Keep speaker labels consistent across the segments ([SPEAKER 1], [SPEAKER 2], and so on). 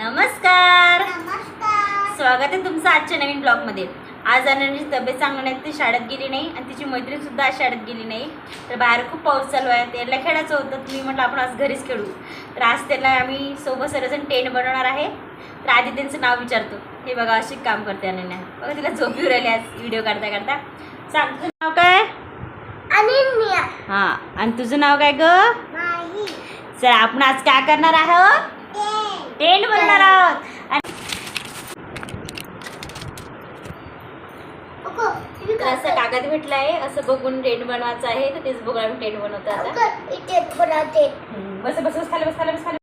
[SPEAKER 1] नमस्कार. स्वागत आहे तुमचं आजच्या नवीन ब्लॉगमध्ये. आज अनन्याची तब्येत चांगली नाही ती शाळेत गेली नाही आणि तिची मैत्रीण सुद्धा आज शाळेत गेली नाही. तर बाहेर खूप पाऊस चालू आहे त्याला खेळायचं होतं मी म्हटलं आपण आज घरीच खेळू. तर आज त्यांना आम्ही सोबत सर्वजण टेंट बनवणार आहे. तर आधी त्यांचं नाव विचारतो. हे बघा अशी काम करते अनन्या बघा तिला झोपी राहिली आज व्हिडिओ काढता काढता. सांग तुझं नाव काय?
[SPEAKER 2] अनन्या
[SPEAKER 1] हां आणि तुझं नाव काय ग? चल आपण आज काय करणार आहोत? टेंट बनवणार आहोत. असं कागद भेटलं आहे असं बघून टेंट बनवायचं आहे तर तेच बघून आम्ही टेंट बनवतो आता. बस बस बस खाली बस खाली बस खाली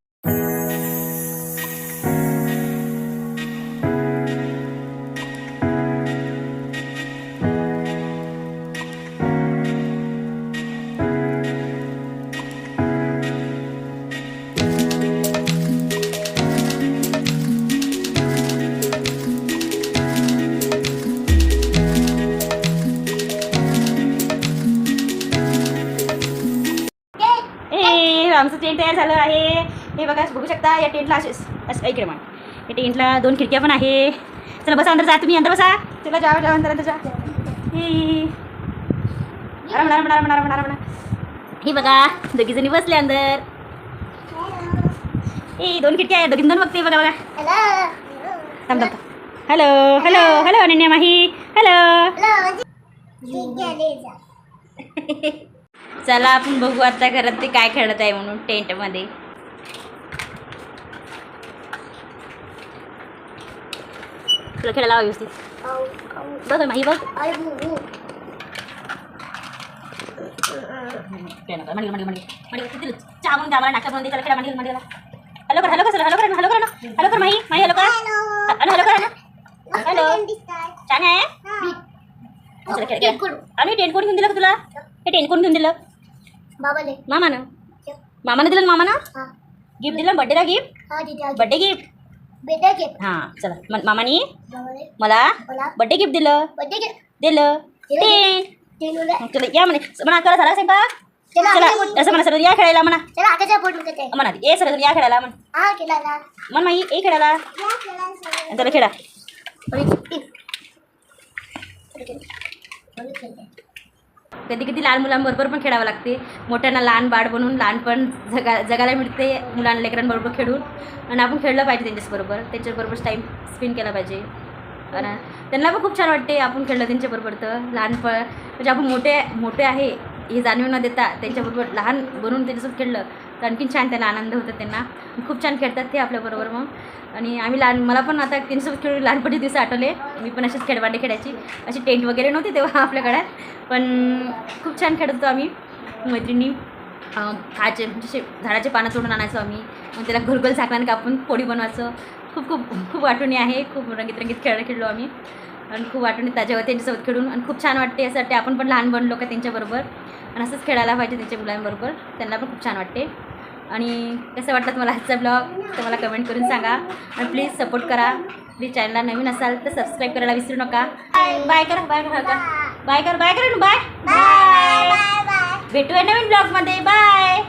[SPEAKER 1] आमचं टेंट तयार झालं आहे. हे बघा बघू शकता या टेंटला असे असं इकडे मान या टेंटला दोन खिडक्या पण आहे. चला बसा अंदर जा. तुम्ही अंदर बसा. चला जा जा अंदर अंदर जा. हे. आराम आराम आराम आराम आराम. हे बघा दोघी जणी बसले अंदर. ए दोन खिडक्या आहे दोघी दोन बघते. बघा बघा.
[SPEAKER 2] हॅलो
[SPEAKER 1] थांब थांब. Hello hello hello Ananya Mahi. Hello
[SPEAKER 2] hello ठीक आहे ले जा.
[SPEAKER 1] चला आपण बघू आता घरात ते काय खेळत आहे म्हणून टेंटमध्ये तुला खेळायला व्यवस्थित. बघ माही बघ.
[SPEAKER 2] आई बू
[SPEAKER 1] मांडी मांडी मांडी मांडी चहा म्हणून द्या मला नाश्ता दे त्याला खेळा मांडी मांडी हॅलो कर हॅलो कर हॅलो कर हॅलो कर ना. हॅलो कर माही माही हॅलो कर.
[SPEAKER 2] हॅलो
[SPEAKER 1] हॅलो हॅलो कर ना. हॅलो छान आहे? आणि टेंट कोणी घेऊन दिलं का तुला? हे टेंट कोणी घेऊन दिलं?
[SPEAKER 2] बाबाले
[SPEAKER 1] मामानं? मामानं दिलं ना मामानं?
[SPEAKER 2] हा.
[SPEAKER 1] गिफ्ट दिलं बड्डेला गिफ्ट
[SPEAKER 2] हा तिथे
[SPEAKER 1] बड्डे गिफ्ट
[SPEAKER 2] बेटा घे
[SPEAKER 1] हां चला. म- मामानी?
[SPEAKER 2] बाबाले
[SPEAKER 1] मला? बड्डे गिफ्ट दिलं.
[SPEAKER 2] बड्डे घे
[SPEAKER 1] दिलं. टेंट
[SPEAKER 2] चलो
[SPEAKER 1] चला या म्हणे. म्हणा करा झाला स्वयंपाक?
[SPEAKER 2] चला
[SPEAKER 1] चला. असं म्हणा सरळ या खेळायला म्हणा.
[SPEAKER 2] चला आकाशा फोटो घेते
[SPEAKER 1] म्हणा ए सरळ या खेळायला म्हण.
[SPEAKER 2] हा केला ना
[SPEAKER 1] म्हण खेळायला.
[SPEAKER 2] या केला
[SPEAKER 1] आणि त्याला खेळा. कधी कधी लहान मुलांबरोबर पण खेळावं लागते. मोठ्यांना लहान बाळ बनवून लहानपण जगा जगायला मिळते. मुलांना लेकरांबरोबर खेळून. आणि आपण खेळलं पाहिजे त्यांच्याबरोबर त्यांच्याबरोबर टाईम स्पेंड केला पाहिजे. आणि त्यांना पण खूप छान वाटते आपण खेळलं त्यांच्याबरोबर तर. लहानपण म्हणजे आपण मोठे मोठे आहे हे जाणीव न देता त्यांच्याबरोबर लहान बनवून त्यांच्यासोबत खेळलं. तर आणखीन छान त्यांना आनंद होतो त्यांना. खूप छान खेळतात ते आपल्याबरोबर मग. आणि आम्ही लहान मला पण आता त्यांच्यासोबत खेळून लहानपणी दिवस आठवले. मी पण असेच खेळवांडे खेळायची. अशी टेंट वगैरे नव्हती तेव्हा आपल्याकडे पण खूप छान खेळत होतो आम्ही मैत्रिणी. अं, खायचे म्हणजे झाडाचे पानं तोडून आणायचो आम्ही. मग त्याला घरगोल झाकणाने कापून पोळी बनवायचं. खूप खूप खूप आठवणी आहे. खूप रंगीत रंगीत खेळ खेळलो आम्ही. आणि खूप आठवणी त्याच्यावर त्यांच्यासोबत खेळून. आणि खूप छान वाटते असं वाटते. आपण पण लहान बनलो का त्यांच्याबरोबर. आणि असंच खेळायला पाहिजे त्यांच्या मुलांबरोबर. त्यांना पण खूप छान वाटते. आणि कसं वाटलं तुम्हाला आजचा ब्लॉग तर मला कमेंट करून सांगा. आणि प्लीज सपोर्ट करा. प्लीज चॅनलला नवीन असाल तर सबस्क्राईब करायला विसरू नका. बाय करा बाय करा का बाय कर बाय करा ना बाय
[SPEAKER 2] बाय बाय बाय
[SPEAKER 1] भेटूया नवीन ब्लॉगमध्ये बाय